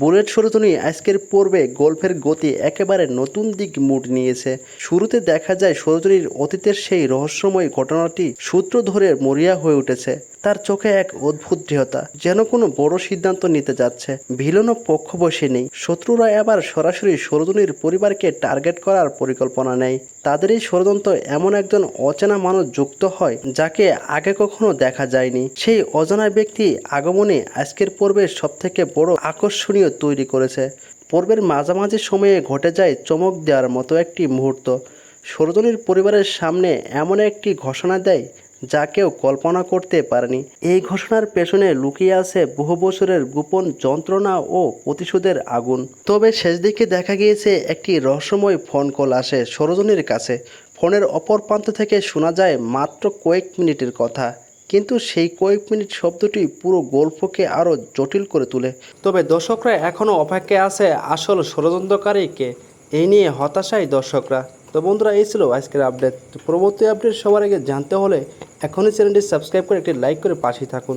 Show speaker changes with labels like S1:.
S1: Bullet Sarojini আজকের পর্বে গল্ফের গতি একেবারে নতুন দিক মুড নিয়েছে। শুরুতে দেখা যায় সরোজনীর অতীতের সেই রহস্যময় ঘটনাটি সূত্র ধরে মরিয়া হয়ে উঠেছে। তার চোখে এক অদ্ভুত দৃঢ়তা, যেন কোনো বড় সিদ্ধান্ত নিতে যাচ্ছে। ভিলনও পক্ষ বসে নেই। শত্রুরা এবার সরাসরি সরোজনীর পরিবারকে টার্গেট করার পরিকল্পনা নেয়। তাদের এই ষড়যন্ত্র এমন একজন অচেনা মানুষ যুক্ত হয়, যাকে আগে কখনো দেখা যায়নি। সেই অজানা ব্যক্তি আগমনে আজকের পর্বের সবথেকে বড় আকর্ষণীয় তৈরি করেছে। পর্বের মাঝামাঝি সময়ে ঘটে যায় চমক দেওয়ার মতো একটি মুহূর্ত। সরোজনীর পরিবারের সামনে এমন একটি ঘোষণা দেয় যা কেউ কল্পনা করতে পারেনি। এই ঘোষণার পেছনে লুকিয়ে আছে বহু বছরের গোপন যন্ত্রণা ও প্রতিশোধের আগুন। তবে শেষ দিকে দেখা গিয়েছে, একটি রহস্যময় ফোন কল আসে সরোজনীর কাছে। ফোনের অপর প্রান্ত থেকে শোনা যায় মাত্র কয়েক মিনিটের কথা। কিন্তু সেই কয়েক মিনিট শব্দটি পুরো গল্পকে আরও জটিল করে তোলে। তবে দর্শকরা এখনও অপেক্ষায় আছে আসল ষড়যন্ত্রকারীকে এই নিয়ে হতাশায় দর্শকরা। তো বন্ধুরা, এই ছিল আজকের আপডেট। পরবর্তী আপডেট সবার আগে জানতে হলে এখনই চ্যানেলটি সাবস্ক্রাইব করে একটি লাইক করে পাশে থাকুন।